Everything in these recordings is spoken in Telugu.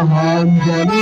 i'm Mahan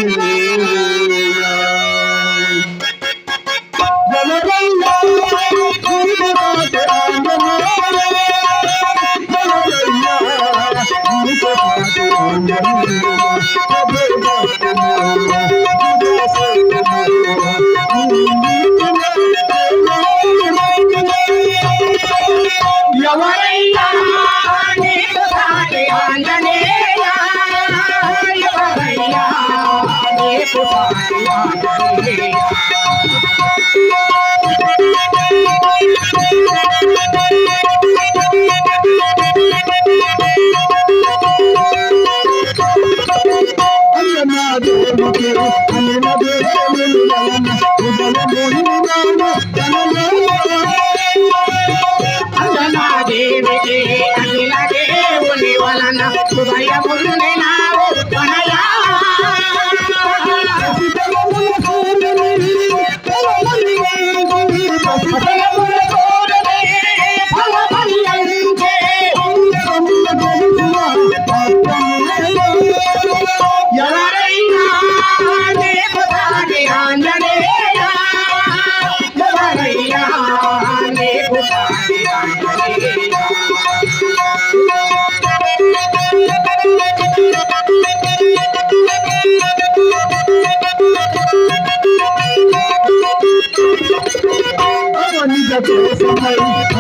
That's all for me.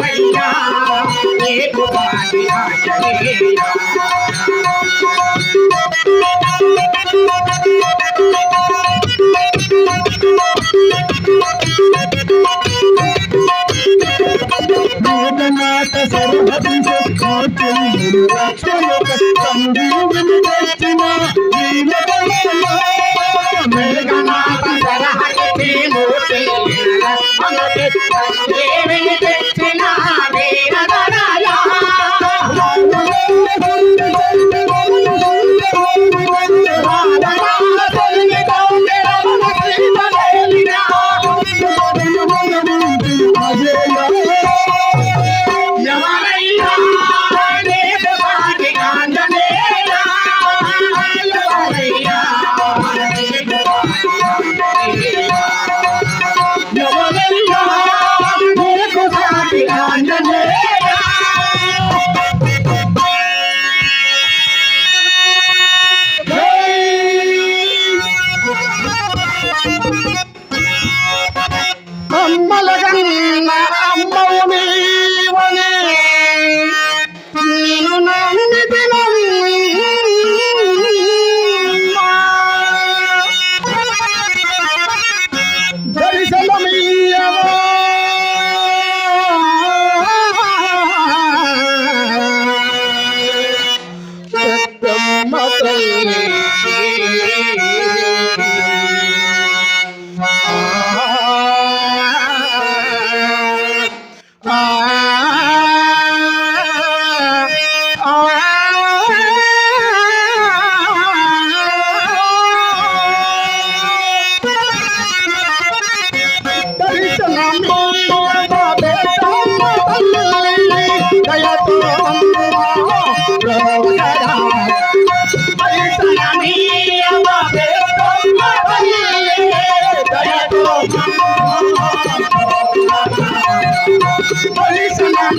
भैया सुख सुख सुख दुष् सुखु सुख सुख सुख सुख दुख सुख सुख सुख सुख दुख सुख दुख सुख भाथ सद भात Ah.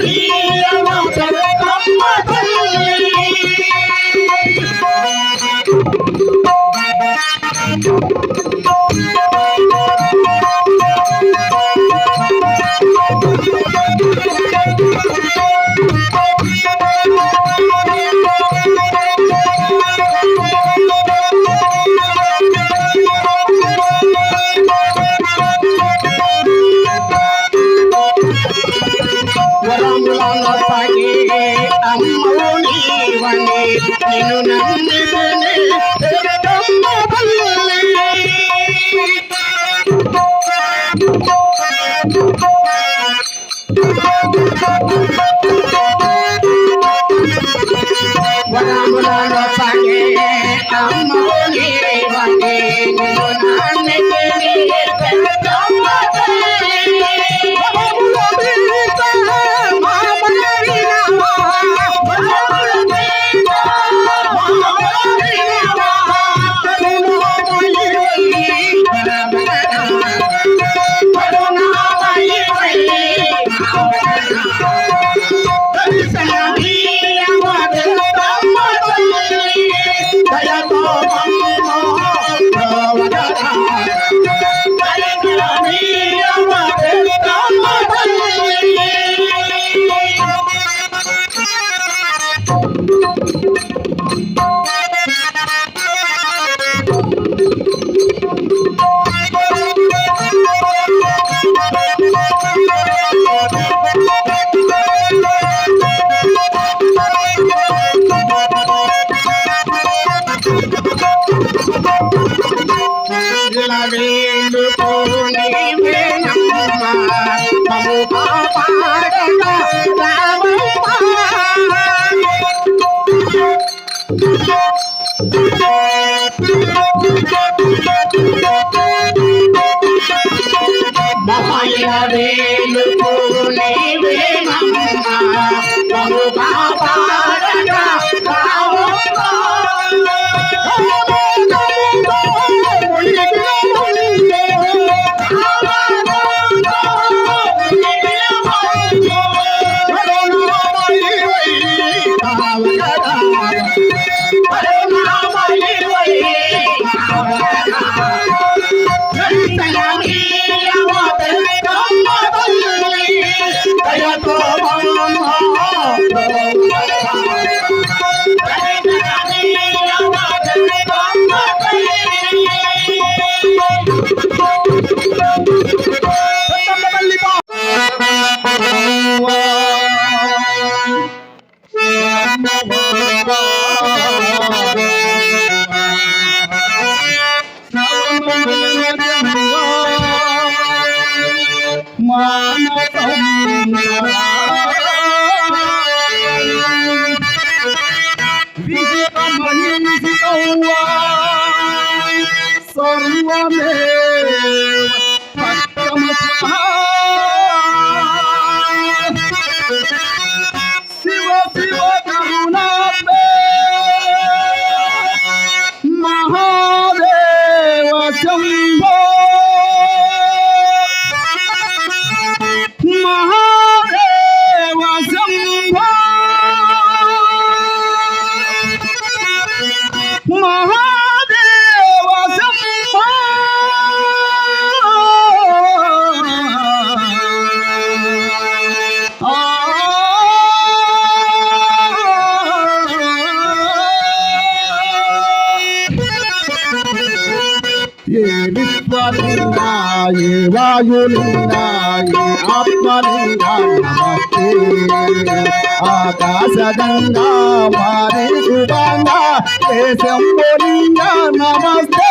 Yeah. ni no na ni మమయ వేలుకోని Venamma మము కాపాడగా love me. ఏ వాయులింగా ఏ వారి శుభంగా శంభులింగా నమస్తే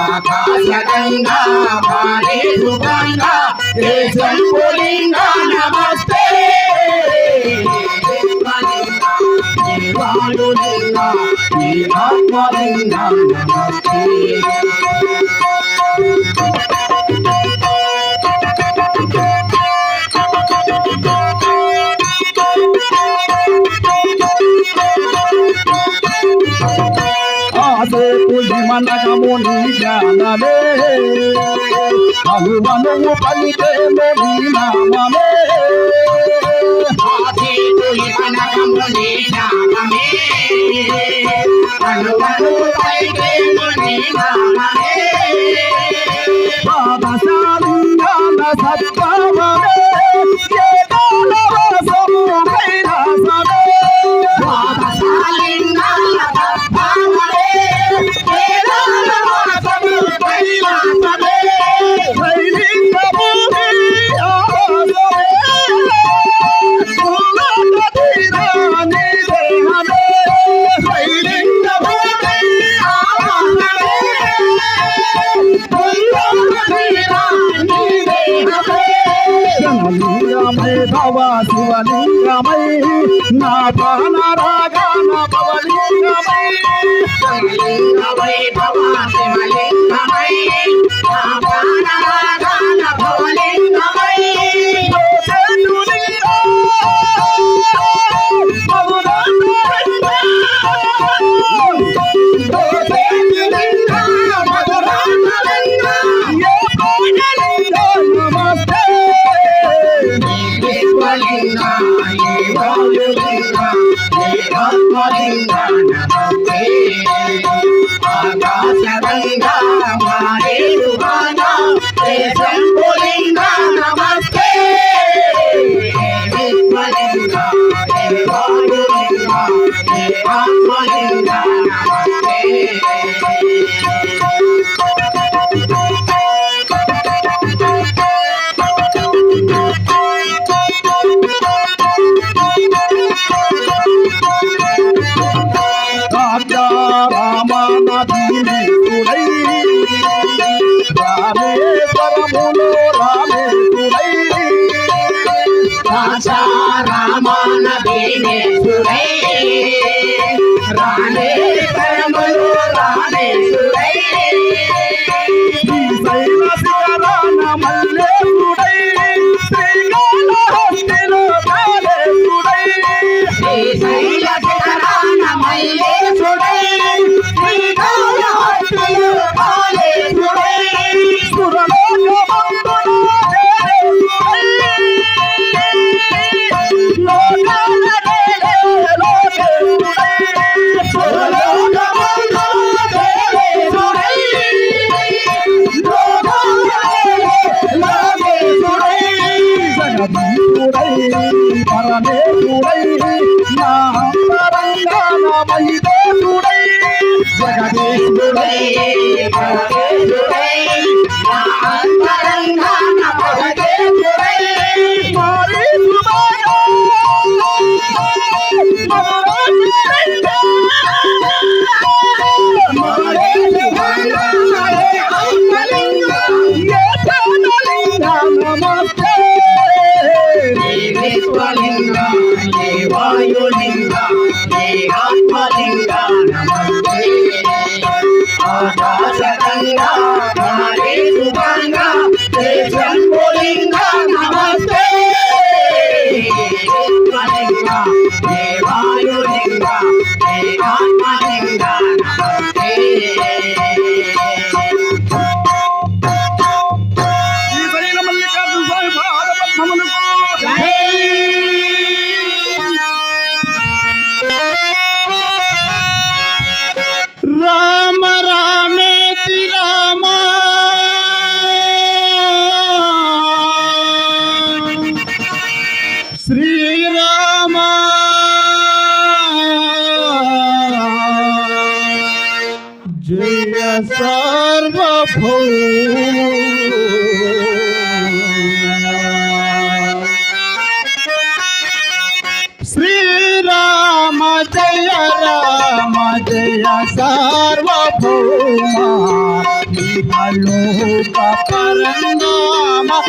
ఆకాశగంగా శంభులింగా నమస్తే. జీవాలులింగా, ఈ ఆత్మలింగా నమస్తే ఆసేపు నీ జ్ఞానమే. అనుమనువు పలికేము నీ నామమే. ఆసేతు ఇవనకము నీ జ్ఞానమే అనువను పైకేము నీ నామమే పాదశాలింగాన సత్కామమే ఏ సార్వభౌమ పరందామా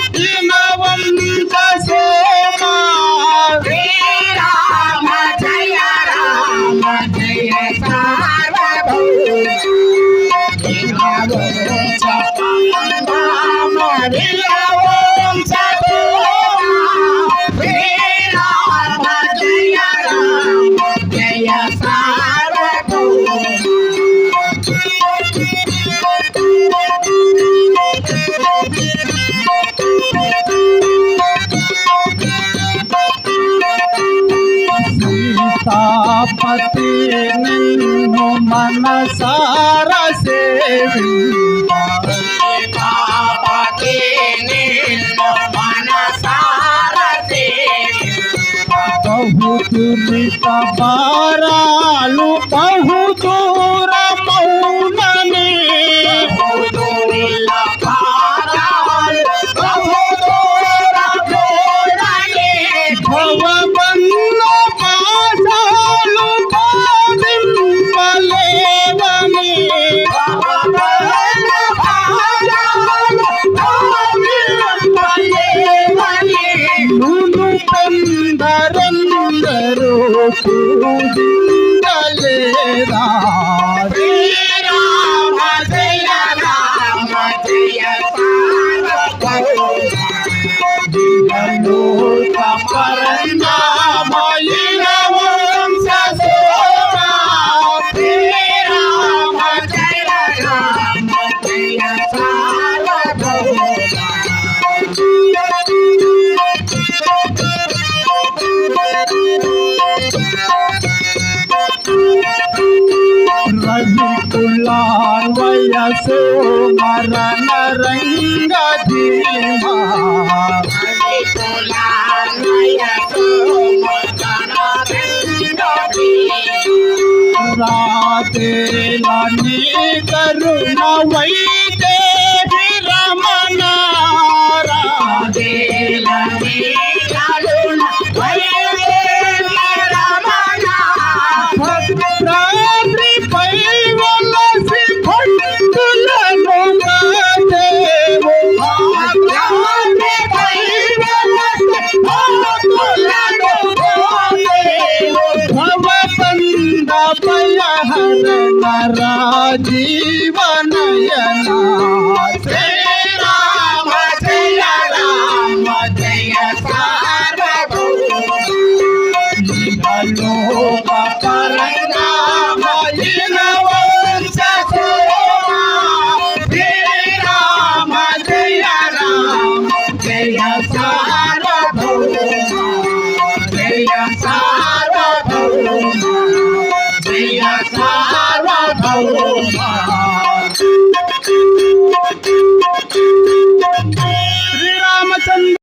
বাবারা ಲಾನ್ ವಯಸ್ಸು ಮರಣ ರಂಗ ಧೀಮ ರಾಧೆ ಲಾನಿ ಕರುಣ ವೈದೇ ರಮಣ ರಾಧೆ ಲಾನಿ